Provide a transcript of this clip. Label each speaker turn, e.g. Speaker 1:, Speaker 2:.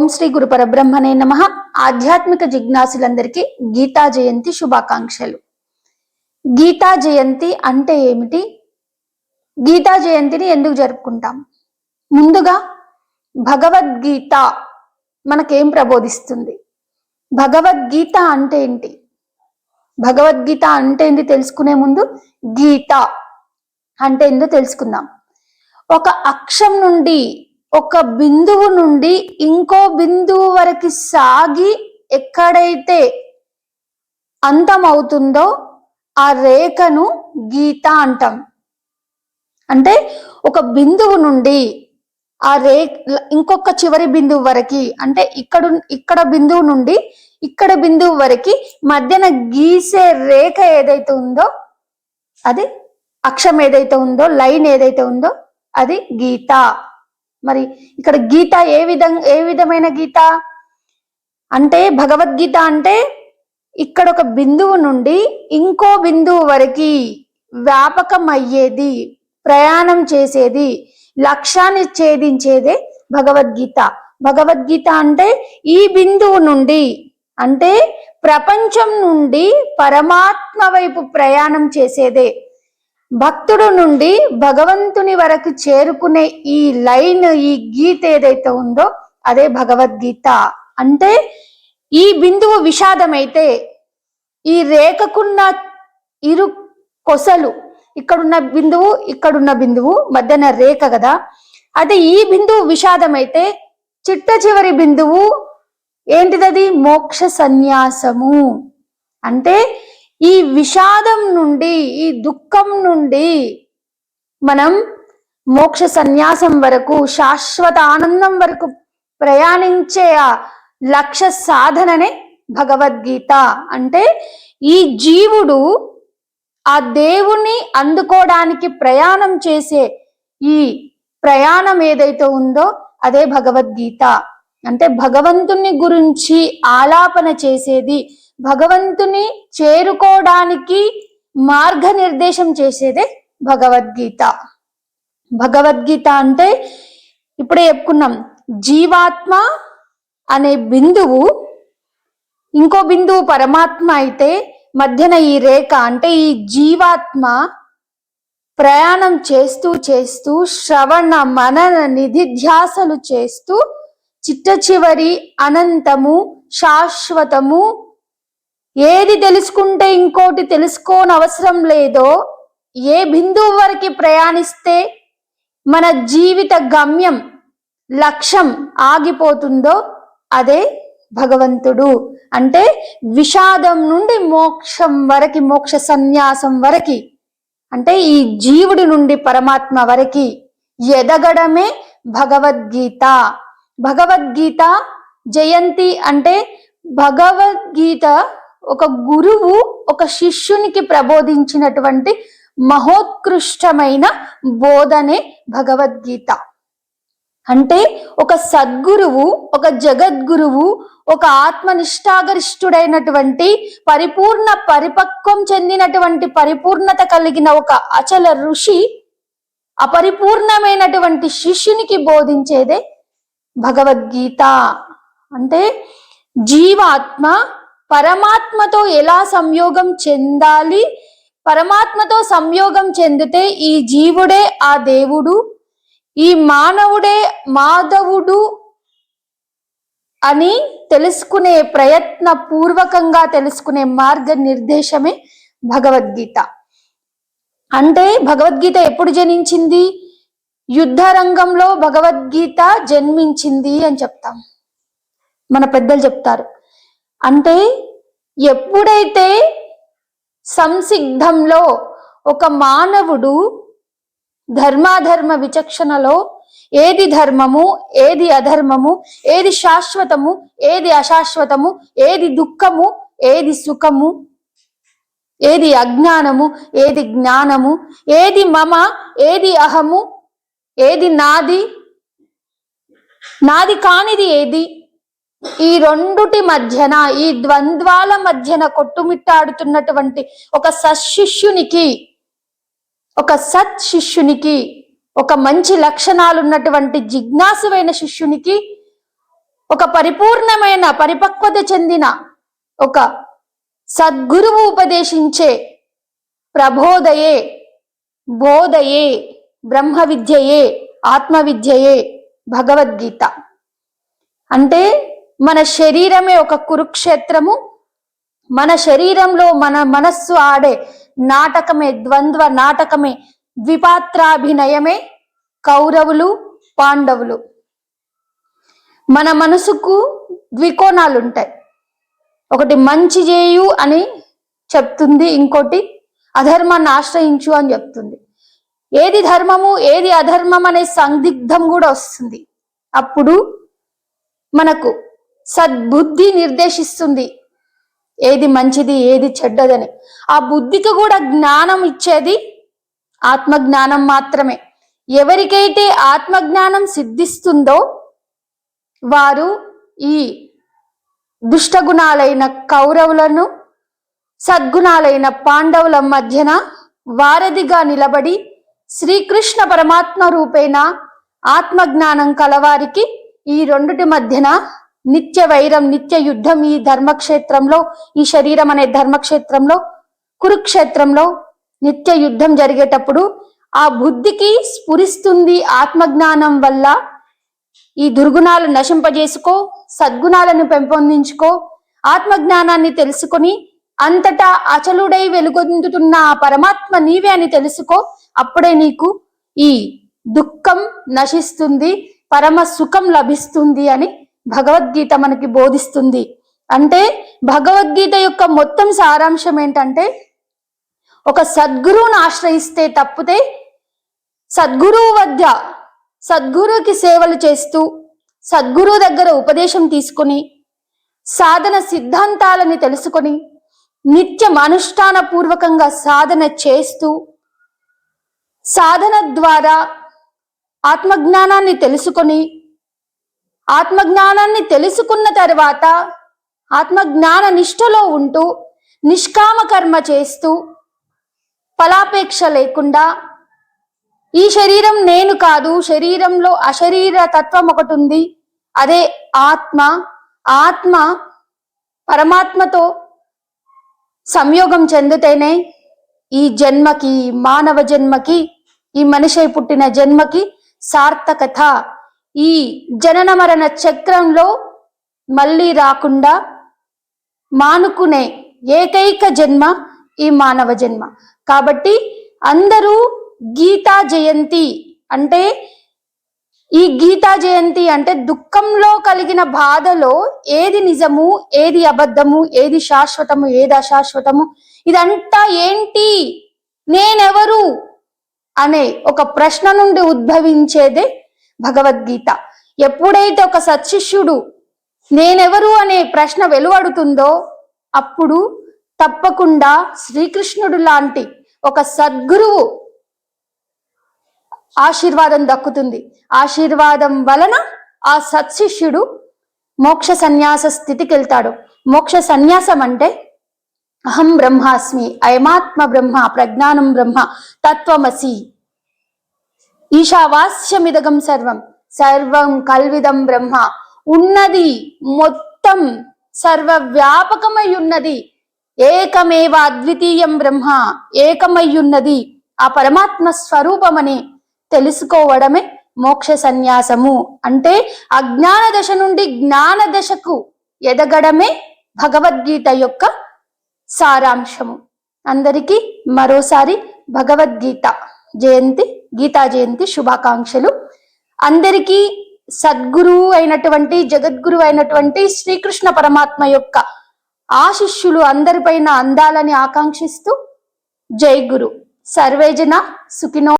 Speaker 1: ఓం శ్రీ గురు పరబ్రహ్మనే నమ. ఆధ్యాత్మిక జిజ్ఞాసులందరికీ గీతా జయంతి శుభాకాంక్షలు. గీతా జయంతి అంటే ఏమిటి? గీతా జయంతిని ఎందుకు జరుపుకుంటాం? ముందుగా భగవద్గీత మనకేం ప్రబోధిస్తుంది? భగవద్గీత అంటే ఏంటి? భగవద్గీత అంటే ఏంటి తెలుసుకునే ముందు గీత అంటే ఏందో తెలుసుకుందాం. ఒక అక్షం నుండి ఒక బిందువు నుండి ఇంకో బిందువు వరకు సాగి ఎక్కడైతే అంతమవుతుందో ఆ రేఖను గీత అంటాం. అంటే ఒక బిందువు నుండి ఆ రే ఇంకొక చివరి బిందువు వరకు అంటే ఇక్కడ ఇక్కడ బిందువు నుండి ఇక్కడ బిందువు వరకు మధ్యన గీసే రేఖ ఏదైతే ఉందో అది అక్షం ఏదైతే ఉందో లైన్ ఏదైతే ఉందో అది గీత. మరి ఇక్కడ గీత ఏ విధంగా ఏ విధమైన గీత? అంటే భగవద్గీత అంటే ఇక్కడ ఒక బిందువు నుండి ఇంకో బిందువు వరకు వ్యాపకం అయ్యేది ప్రయాణం చేసేది లక్ష్యాన్ని ఛేదించేదే భగవద్గీత. భగవద్గీత అంటే ఈ బిందువు నుండి అంటే ప్రపంచం నుండి పరమాత్మ వైపు ప్రయాణం చేసేదే భక్తుడు నుండి భగవంతుని వరకు చేరుకునే ఈ లైన్ ఈ గీత ఏదైతే ఉందో అదే భగవద్గీత. అంటే ఈ బిందువు విషాదమైతే ఈ రేఖకున్న ఇరు కొసలు ఇక్కడున్న బిందువు ఇక్కడున్న బిందువు మధ్యన రేఖ కదా. అదే ఈ బిందువు విషాదమైతే చిట్ట చివరి బిందువు ఏంటిదది? మోక్ష సన్యాసము. అంటే ఈ విషాదం నుండి ఈ దుఃఖం నుండి మనం మోక్ష సన్యాసం వరకు శాశ్వత ఆనందం వరకు ప్రయాణించే ఆ లక్ష్య సాధననే భగవద్గీత. అంటే ఈ జీవుడు ఆ దేవుణ్ణి అందుకోవడానికి ప్రయాణం చేసే ఈ ప్రయాణం ఏదైతే ఉందో అదే భగవద్గీత. అంటే భగవంతుని గురించి ఆలాపన చేసేది భగవంతుని చేరుకోవడానికి మార్గనిర్దేశం చేసేదే భగవద్గీత. భగవద్గీత అంటే ఇప్పుడే చెప్పుకున్నాం జీవాత్మ అనే బిందువు ఇంకో బిందువు పరమాత్మ అయితే మధ్యన ఈ రేఖ అంటే ఈ జీవాత్మ ప్రయాణం చేస్తూ చేస్తూ శ్రవణ మనన నిధిధ్యాసలు చేస్తూ చిట్ట చివరి అనంతము శాశ్వతము ఏది తెలుసుకుంటే ఇంకోటి తెలుసుకోని అవసరం లేదో ఏ బిందువు వరకు ప్రయాణిస్తే మన జీవిత గమ్యం లక్ష్యం ఆగిపోతుందో అదే భగవంతుడు. అంటే విషాదం నుండి మోక్షం వరకు మోక్ష సన్యాసం వరకు అంటే ఈ జీవుడి నుండి పరమాత్మ వరకు ఎదగడమే భగవద్గీత. భగవద్గీత జయంతి అంటే భగవద్గీత ఒక గురువు ఒక శిష్యునికి ప్రబోధించినటువంటి మహోత్కృష్టమైన బోధనే భగవద్గీత. అంటే ఒక సద్గురువు ఒక జగద్గురువు ఒక ఆత్మనిష్టాగరిష్ఠుడైనటువంటి పరిపూర్ణ పరిపక్వం చెందినటువంటి పరిపూర్ణత కలిగిన ఒక అచల ఋషి అపరిపూర్ణమైనటువంటి శిష్యునికి బోధించేదే భగవద్గీత. అంటే జీవాత్మ పరమాత్మతో ఎలా సంయోగం చెందాలి? పరమాత్మతో సంయోగం చెందితే ఈ జీవుడే ఆ దేవుడు ఈ మానవుడే మాధవుడు అని తెలుసుకునే ప్రయత్న పూర్వకంగా తెలుసుకునే మార్గ నిర్దేశమే భగవద్గీత. అంటే భగవద్గీత ఎప్పుడు జనించింది? యుద్ధ రంగంలో భగవద్గీత జన్మించింది అని చెప్తాం. మన పెద్దలు చెప్తారు. అంటే ఎప్పుడైతే సంసిగ్ధంలో ఒక మానవుడు ధర్మాధర్మ విచక్షణలో ఏది ధర్మము ఏది అధర్మము ఏది శాశ్వతము ఏది అశాశ్వతము ఏది దుఃఖము ఏది సుఖము ఏది అజ్ఞానము ఏది జ్ఞానము ఏది మమ ఏది అహము ఏది నాది నాది కానిది ఏది ఈ రెండుటి మధ్యన ఈ ద్వంద్వాల మధ్యన కొట్టుమిట్టాడుతున్నటువంటి ఒక సశిష్యునికి ఒక సత్ శిష్యునికి ఒక మంచి లక్షణాలు ఉన్నటువంటి జిజ్ఞాసువైన శిష్యునికి ఒక పరిపూర్ణమైన పరిపక్వత చెందిన ఒక సద్గురువు ఉపదేశించే ప్రబోధయే బోధయే బ్రహ్మ విద్యయే ఆత్మ విద్యయే భగవద్గీత. అంటే మన శరీరమే ఒక కురుక్షేత్రము. మన శరీరంలో మన మనస్సు ఆడే నాటకమే ద్వంద్వ నాటకమే ద్విపాత్రాభినయమే కౌరవులు పాండవులు. మన మనసుకు ద్వికోణాలు ఉంటాయి. ఒకటి మంచి చేయు అని చెప్తుంది ఇంకోటి అధర్మాన్ని ఆశ్రయించు అని చెప్తుంది. ఏది ధర్మము ఏది అధర్మం అనే సందిగ్ధం కూడా వస్తుంది. అప్పుడు మనకు సద్బుద్ధి నిర్దేశిస్తుంది. ఏది మంచిది ఏది చెడ్డదని. ఆ బుద్ధికి కూడా జ్ఞానం ఇచ్చేది ఆత్మజ్ఞానం మాత్రమే. ఎవరికైతే ఆత్మజ్ఞానం సిద్ధిస్తుందో వారు ఈ దుష్టగుణాలైన కౌరవులను సద్గుణాలైన పాండవుల మధ్యన వారధిగా నిలబడి శ్రీకృష్ణ పరమాత్మ రూపేణ ఆత్మజ్ఞానం కలవారికి ఈ రెండుటి మధ్యన నిత్య వైరం నిత్య యుద్ధం ఈ ధర్మక్షేత్రంలో ఈ శరీరం అనే ధర్మక్షేత్రంలో కురుక్షేత్రంలో నిత్య యుద్ధం జరిగేటప్పుడు ఆ బుద్ధికి స్ఫురిస్తుంది ఆత్మజ్ఞానం వల్ల. ఈ దుర్గుణాలు నశింపజేసుకో సద్గుణాలను పెంపొందించుకో ఆత్మజ్ఞానాన్ని తెలుసుకొని అంతటా అచలుడై వెలుగొందుతున్న ఆ పరమాత్మ నీవే అని తెలుసుకో అప్పుడే నీకు ఈ దుఃఖం నశిస్తుంది పరమ సుఖం లభిస్తుంది అని భగవద్గీత మనకి బోధిస్తుంది. అంటే భగవద్గీత యొక్క మొత్తం సారాంశం ఏంటంటే ఒక సద్గురువును ఆశ్రయిస్తే తప్పితే సద్గురువు వద్ద సద్గురువుకి సేవలు చేస్తూ సద్గురువు దగ్గర ఉపదేశం తీసుకుని సాధన సిద్ధాంతాలని తెలుసుకొని నిత్యం అనుష్ఠాన పూర్వకంగా సాధన చేస్తూ సాధన ద్వారా ఆత్మజ్ఞానాన్ని తెలుసుకొని ఆత్మజ్ఞానాన్ని తెలుసుకున్న తర్వాత ఆత్మజ్ఞాన నిష్ఠలో ఉంటూ నిష్కామ కర్మ చేస్తూ ఫలాపేక్ష లేకుండా ఈ శరీరం నేను కాదు శరీరంలో అశరీర తత్వం ఒకటి ఉంది. అదే ఆత్మ. ఆత్మ పరమాత్మతో సంయోగం చెందితేనే ఈ జన్మకి మానవ జన్మకి ఈ మనిషి పుట్టిన జన్మకి సార్థకత. ఈ జనన మరణ చక్రంలో మళ్ళీ రాకుండా మానుకునే ఏకైక జన్మ ఈ మానవ జన్మ. కాబట్టి అందరూ గీతా జయంతి అంటే ఈ గీతా జయంతి అంటే దుఃఖంలో కలిగిన బాధలో ఏది నిజము ఏది అబద్ధము ఏది శాశ్వతము ఏది అశాశ్వతము ఇదంతా ఏంటి నేనెవరు అనే ఒక ప్రశ్న నుండి ఉద్భవించేదే భగవద్గీత. ఎప్పుడైతే ఒక సత్శిష్యుడు నేనెవరు అనే ప్రశ్న వెలువడుతుందో అప్పుడు తప్పకుండా శ్రీకృష్ణుడు లాంటి ఒక సద్గురువు ఆశీర్వాదం దక్కుతుంది. ఆశీర్వాదం వలన ఆ సత్శిష్యుడు మోక్ష సన్యాస స్థితికి వెళ్తాడు మోక్ష సన్యాసం అంటే అహం బ్రహ్మాస్మి అయమాత్మ బ్రహ్మ ప్రజ్ఞానం బ్రహ్మ తత్వమసి. ఈశావాస్యమిదగం సర్వం సర్వం కల్విదం బ్రహ్మ. ఉన్నది మొత్తం సర్వవ్యాపకమై ఉన్నది ఏకమేవ అద్వితీయం బ్రహ్మ ఏకమై ఉన్నది ఆ పరమాత్మ స్వరూపమని తెలుసుకోవడమే మోక్ష సన్యాసము. అంటే అజ్ఞాన దశ నుండి జ్ఞాన దశకు ఎదగడమే భగవద్గీత యొక్క సారాంశము. అందరికీ మరోసారి భగవద్గీత. జయంతి గీతా జయంతి శుభాకాంక్షలు. అందరికీ సద్గురువు అయినటువంటి జగద్గురు అయినటువంటి శ్రీకృష్ణ పరమాత్మ యొక్క ఆశిష్యులు అందరిపైన అందాలని ఆకాంక్షిస్తూ జై గురు. సర్వేజన సుఖినో